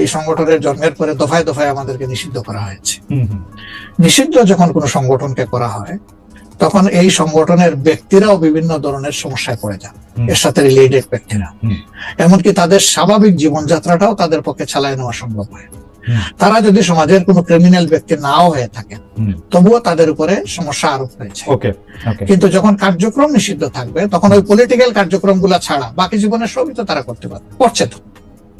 এই সংগঠনের জন্মের পরে দফায় দফায় আমাদেরকে নিষিদ্ধ করা হয়েছে। নিষিদ্ধ যখন কোনো সংগঠনকে করা হয় তখন এই সংগঠনের ব্যক্তিরাও বিভিন্ন ধরনের সমস্যায় পড়ে যান। এর সাথে রিলেটেড ব্যক্তিরা। এমনকি তাদের স্বাভাবিক জীবনযাত্রাটাও তাদের পক্ষে চালায় নেওয়া সম্ভব হয়। তারা যদি সমাজের কোনো ক্রিমিনাল ব্যক্তি নাও হয়ে থাকে তবুও তাদের উপরে সমস্যা আরোপ হয়েছে কিন্তু যখন কার্যক্রম নিষিদ্ধ থাকবে তখন ওই পলিটিক্যাল কার্যক্রম ছাড়া বাকি জীবনের সবই তো তারা করতে পারবে করছে তো।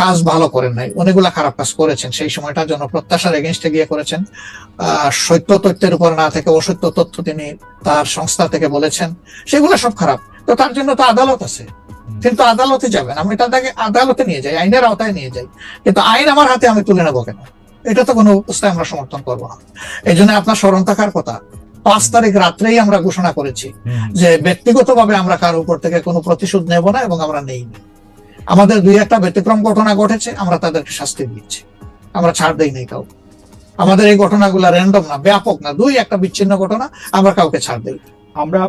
কাজ ভালো করেন নাই অনেকগুলা খারাপ কাজ করেছেন সেই সময়টা জনপ্রত্যাশার এগেনস্টে গিয়ে করেছেন। সত্য তথ্যের উপর না থেকে অসত্য তথ্য তিনি তার সংস্থা থেকে বলেছেন সেগুলো সব খারাপ। তো তার জন্য তো আদালত আছে। কিন্তু আদালতে যাবেন আমি তাদেরকে আদালতে নিয়ে যাই আইনের আওতায় নিয়ে যাই। কিন্তু আইন আমার হাতে আমি তুলে নেব কেন? এটা তো কোনো অবস্থায় আমরা সমর্থন করব না। এই জন্য আপনার স্মরণ থাকার কথা পাঁচ তারিখ রাত্রেই আমরা ঘোষণা করেছি যে ব্যক্তিগতভাবে আমরা কারও উপর থেকে কোনো প্রতিশোধ নেব না এবং আমরা নেই। আমাদের দুই একটা ব্যতিক্রম ঘটনা ঘটেছে আমরা তাদেরকে শাস্তি দিচ্ছি। আমরা ছাড় দেই নাই কাউ আমাদের এই ঘটনাগুলো র্যান্ডম না ব্যাপক না দুই একটা বিচ্ছিন্ন ঘটনা আমরা কাউকে ছাড় দেই আমরা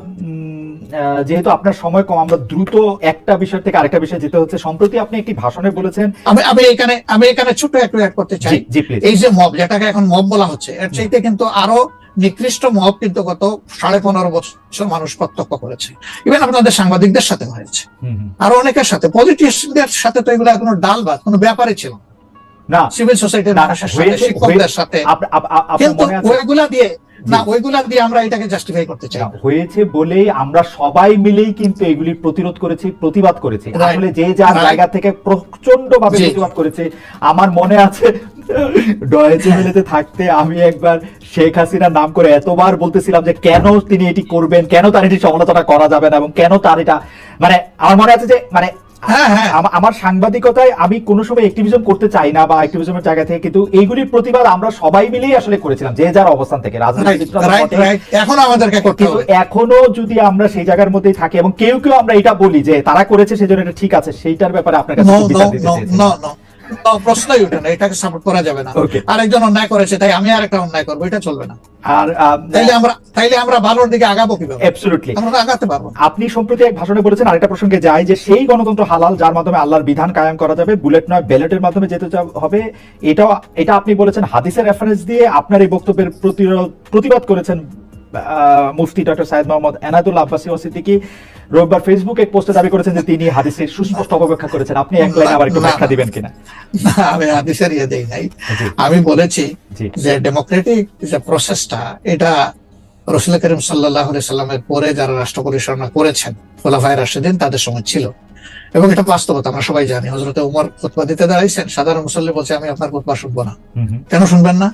যেহেতু আপনার সময় কম আমরা দ্রুত একটা বিষয় থেকে আরেকটা বিষয় যেতে হচ্ছে। সম্প্রতি আপনি একটি ভাষণে বলেছেন আমি আমি এখানে আমি এখানে ছোট একটু অ্যাড করতে চাই। এই যে মব যেটাকে এখন মব বলা হচ্ছে এর চাইতে কিন্তু আরও নিকৃষ্ট মহব কিন্তু গত সাড়ে পনেরো বছর মানুষ প্রত্যক্ষ করেছে। ইভেন আপনাদের সাংবাদিকদের সাথে হয়েছে। আর অনেকের সাথে। পলিটিশিয়ানদের সাথে তো এগুলো কোনো ডাল বাদ কোনো ব্যাপারই ছিল না। সিভিল সোসাইটির মানুষের সাথে শিক্ষকদের সাথে। কিন্তু ওইগুলা দিয়ে না ওইগুলা দিয়ে আমরা এটাকে জাস্টিফাই করতে চাই। হয়েছে বলেই আমরা সবাই মিলেই কিন্তু এগুলি প্রতিরোধ করেছি প্রতিবাদ করেছি। আসলে যে যার জায়গা থেকে প্রচণ্ড ভাবে প্রতিবাদ করেছে আমার মনে আছে থাকতে আমি একবার শেখ হাসিনার নাম করে এতবার বলতেছিলাম যে কেন তিনি এটি করবেন কেন তার এটি সমালোচনা করা যাবে না এবং কেন তার এটা মানে আমার মনে আছে যে মানে আমার সাংবাদিকতায় আমি কোনো সময় অ্যাক্টিভিজম করতে চাই না বা অ্যাক্টিভিজমের জায়গা থেকে কিন্তু এইগুলির প্রতিবাদ আমরা সবাই মিলেই আসলে করেছিলাম যে যার অবস্থান থেকে। এখন আমাদেরকে করতে হবে। এখনও যদি আমরা সেই জায়গার মধ্যেই থাকি এবং কেউ কেউ আমরা এটা বলি যে তারা করেছে সেজন্য এটা ঠিক আছে সেইটার ব্যাপারে আপনার কাছে বিচার দিতে প্রশ্নই উঠে না এটাকে সাপোর্ট করা যাবে না। আরেকজন অন্যায় করেছে তাই আমি আরেকটা অন্যায় করব এটা চলবে না। আর তাইলে আমরা তাইলে আমরা ভালোর দিকে আগাবো কীভাবে? অ্যাবসলিউটলি আমরা আগাতে পারব আপনি সম্প্রতি এক ভাষণে বলেছেন আরেকটা প্রসঙ্গে যায় যে সেই গণতন্ত্র হালাল যার মাধ্যমে আল্লাহর বিধান কায়েম করা যাবে বুলেট নয় ব্যালটের মাধ্যমে যেতে হবে। এটাও এটা আপনি বলেছেন হাদিসের রেফারেন্স দিয়ে আপনার এই বক্তব্যের প্রতিরোধ প্রতিবাদ করেছেন মুফতি ডক্টর সাইদ মোহাম্মদ এনাদুল আব্বাসী ও সিদ্দিকী রোববার ফেসবুকে এক পোস্টে দাবি করেছেন যে তিনি হাদিসের সুস্পষ্ট অপব্যাখ্যা করেছেন। আপনি এক লাইন আবার একটু ব্যাখ্যা দিবেন কিনা? না, আমি হাদিসের ইয়ে দেই নাই। আমি বলেছি যে ডেমোক্রেটিক যে প্রসেসটা এটা রসুল করিম সাল্লাহ সাল্লামের পরে যারা রাষ্ট্র পরিচালনা করেছেন খোলাফায় রাশেদিন তাদের সময় ছিল। এবং এটা বাস্তবতা আমরা সবাই জানি। হজরতে উমর খুতবা দিতে দাঁড়াইছেন। সাধারণ মুসল্লি বলছে আমি আপনার খুতবা শুনব না। কেন শুনবেন না?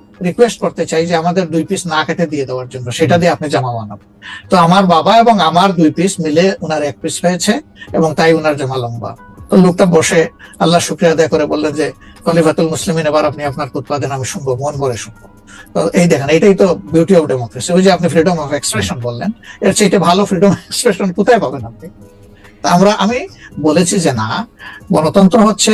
রিকোয়েস্ট করতে চাই যে আমাদের দুই পিস না কেটে দিয়ে দেওয়ার জন্য, সেটা দিয়ে আপনি জামা বানাবেন। তো আমার বাবা এবং আমার দুই পিস মিলে ওনার এক পিস হয়েছে এবং তাই ওনার জামা লম্বা। তো লোকটা বসে আল্লাহ শুক্রিয়া আদায় করে বললেন যে, খলিফাতুল মুসলিমিন, এবার আপনি আপনার উৎপাদন আমি শুনব, মন ভরে শুনব। তো এই দেখেন, এটাই তো বিউটি অফ ডেমোক্রেসি ওই যে আপনি ফ্রিডম অফ এক্সপ্রেশন বললেন, এর চাইতে ভালো ফ্রিডম এক্সপ্রেশন কোথায় পাবেন আপনি? আমরা, আমি বলেছি যে না, গণতন্ত্র হচ্ছে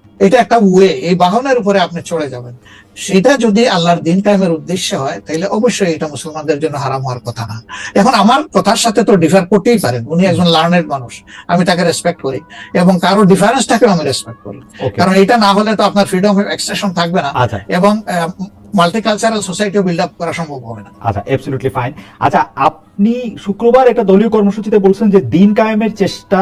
এটা একটা ওয়ে এই বাহনের উপরে আপনি চড়ে যাবেন। সেটা যদি আল্লাহর দিন কায়েমের উদ্দেশ্যে হয় তাহলে অবশ্যই এটা মুসলমানদের জন্য হারাম হওয়ার কথা না। এখন আমার কথার সাথে তো ডিফার করতেই পারেন উনি একজন লার্নেড মানুষ আমি তাকে রেসপেক্ট করি এবং কারও ডিফারেন্সটাকেও আমি রেসপেক্ট করি। কারণ এটা না হলে তো আপনার ফ্রিডম অফ এক্সপ্রেশন থাকবে না আচ্ছা। এবং মাল্টিকালচারাল সোসাইটিও বিল্ড আপ করা সম্ভব হবে না। আচ্ছা অ্যাবসলিউটলি ফাইন আচ্ছা আপনি শুক্রবার একটা দলীয় কর্মসূচিতে বলছেন যে দিন কায়েমের চেষ্টা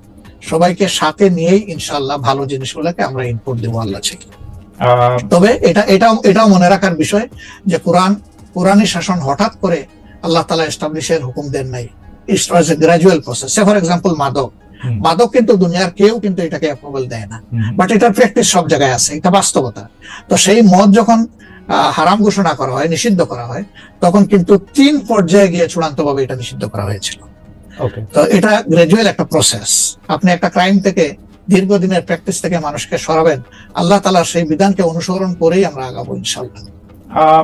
সবাইকে সাথে নিয়েই ইনশাল্লাহ ভালো জিনিসগুলোকে আমরা ইনপুট দেবো আল্লাহ থেকে তবে এটা এটাও এটাও মনে রাখার বিষয় যে কোরআন কোরআনী শাসন হঠাৎ করে আল্লাহ তালা এস্টাবলিশের হুকুম দেন নাই। It's gradual process say for example মাদক। মাদক কিন্তু দুনিয়ার কেউ কিন্তু এটাকে অ্যাপ্রুভাল দেয় না। বাট এটার প্র্যাকটিস সব জায়গায় আছে। এটা বাস্তবতা। তো সেই মদ যখন হারাম ঘোষণা করা হয় নিষিদ্ধ করা হয় তখন কিন্তু তিন পর্যায়ে গিয়ে চূড়ান্ত ভাবে এটা নিষিদ্ধ করা হয়েছিল. তো এটা গ্রাজুয়াল একটা প্রসেস আপনি একটা ক্রাইম থেকে দীর্ঘদিনের প্র্যাকটিস থেকে মানুষকে সরাবেন আল্লাহ তালা সেই বিধানকে অনুসরণ করেই আমরা আগাবো ইনশাল্লাহ আহ,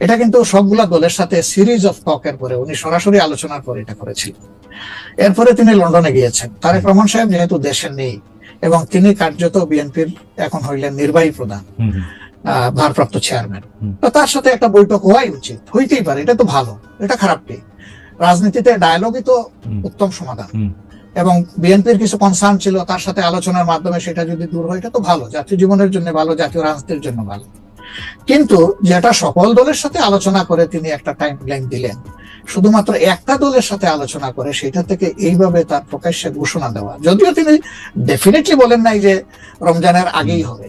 এটা কিন্তু সবগুলা দলের সাথে সিরিজ অফ টকের পরে উনি সরাসরি আলোচনার পরে এটা করেছিলেন। এরপরে তিনি লন্ডনে গিয়েছেন। তারেক রহমান সাহেব যেহেতু দেশে নেই এবং তিনি কার্যত বিএনপির এখন হইলেন নির্বাহী প্রধান ভারপ্রাপ্ত চেয়ারম্যান। তো তার সাথে একটা বৈঠক হওয়াই উচিত। হইতেই পারে এটা তো ভালো এটা খারাপ কি রাজনীতিতে ডায়লগই তো উত্তম সমাধান। এবং বিএনপির কিছু কনসার্ন ছিল তার সাথে আলোচনার মাধ্যমে সেটা যদি দূর হয় এটা তো ভালো। জাতীয় জীবনের জন্য ভালো জাতীয় রাজনীতির জন্য ভালো। কিন্তু যেটা সকল দলের সাথে আলোচনা করে তিনি একটা টাইম লাইন দিলেন, শুধুমাত্র একটা দলের সাথে আলোচনা করে সেটা থেকে এইভাবে তার প্রকাশ্যে ঘোষণা দেওয়া যদিও তিনি ডেফিনেটলি বলেন নাই যে রমজানের আগেই হবে।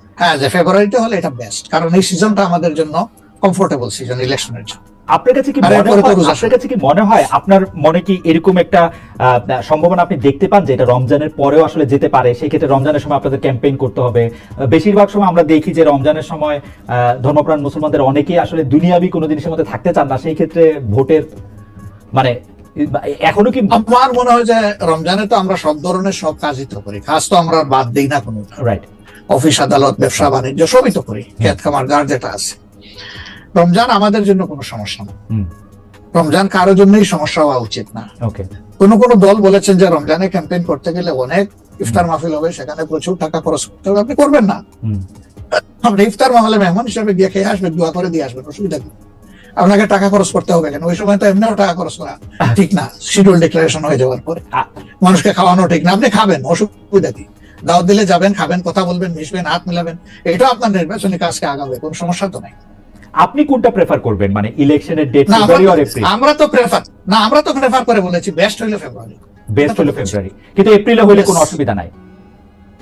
হ্যাঁ যে ফেব্রুয়ারিতে হলে এটা বেস্ট কারণ এই সিজনটা আমাদের জন্য কমফোর্টেবল সিজন ইলেকশনের জন্য। আপনার কাছে কি আপনার কাছে কি মনে হয় আপনার মনে কি এরকম একটা সম্ভাবনা আপনি দেখতে পান যে এটা রমজানের পরেও আসলে যেতে পারে? সেই ক্ষেত্রে রমজানের সময় আপনাদের ক্যাম্পেইন করতে হবে। বেশিরভাগ সময় আমরা দেখি যে রমজানের সময় আহ, ধর্মপ্রাণ মুসলমানদের অনেকেই আসলে দুনিয়াবি কোনো জিনিসের মধ্যে থাকতে চান না। সেই ক্ষেত্রে ভোটের মানে এখনও কি আমার মনে হয় যে রমজানে তো আমরা সব ধরনের সব কাজই তো করি। কাজ তো আমরা বাদ দিই না কোনো রাইট অফিস আদালত ব্যবসা বাণিজ্য সবই তো করি। খেত খামার যার যেটা আছে। রমজান আমাদের জন্য কোনো সমস্যা না। রমজান কারোর জন্যই সমস্যা হওয়া উচিত না। কোন কোন দল বলেছেন যে রমজানে ক্যাম্পেইন করতে গেলে অনেক ইফতার মাহফিল হবে সেখানে প্রচুর টাকা খরচ করতে হবে। আপনি করবেন না। আপনি ইফতার মাহলে মেহমান হিসেবে গিয়ে খেয়ে আসবেন দোয়া করে দিয়ে আসবেন অসুবিধা কি? আপনাকে টাকা খরচ করতে হবে কেন? ওই সময় তো এমনিও টাকা খরচ করা ঠিক না। শিডিউল ডিক্লারেশন হয়ে যাওয়ার পরে। মানুষকে খাওয়ানো ঠিক না। আপনি খাবেন অসুবিধা কি? দাওয়াত দিলে যাবেন খাবেন কথা বলবেন মিশবেন হাত মিলাবেন। এটা আপনার নির্বাচনী কাজকে আগাবে কোনো সমস্যা তো নাই। আপনি কোনটা প্রেফার করবেন? মানে ইলেকশনের ডেট না ফেব্রুয়ারি অর এপ্রিল? আমরা তো প্রেফার না আমরা তো প্রেফার করে বলেছি বেস্ট হলো ফেব্রুয়ারি বেস্ট হলো ফেব্রুয়ারি কিন্তু এপ্রিলে হলে কোনো অসুবিধা নাই।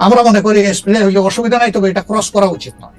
আমরা মনে করি এপ্রিলে হলে অসুবিধা নাই তবে এটা ক্রস করা উচিত নয়।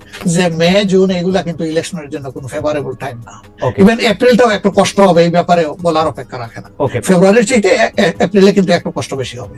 যে মে জুন এগুলা কিন্তু ইলেকশনের জন্য কোন ফেভারেবল টাইম না। ইভেন এপ্রিলটাও একটু কষ্ট হবে এই ব্যাপারে বলার অপেক্ষা রাখে না। ফেব্রুয়ারির এ- এপ্রিলে কিন্তু একটু কষ্ট বেশি হবে।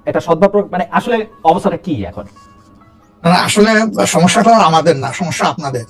একটা সদ্ভাব মানে আসলে অবস্থাটা কি এখন? আসলে সমস্যাটা আমাদের না সমস্যা আপনাদের।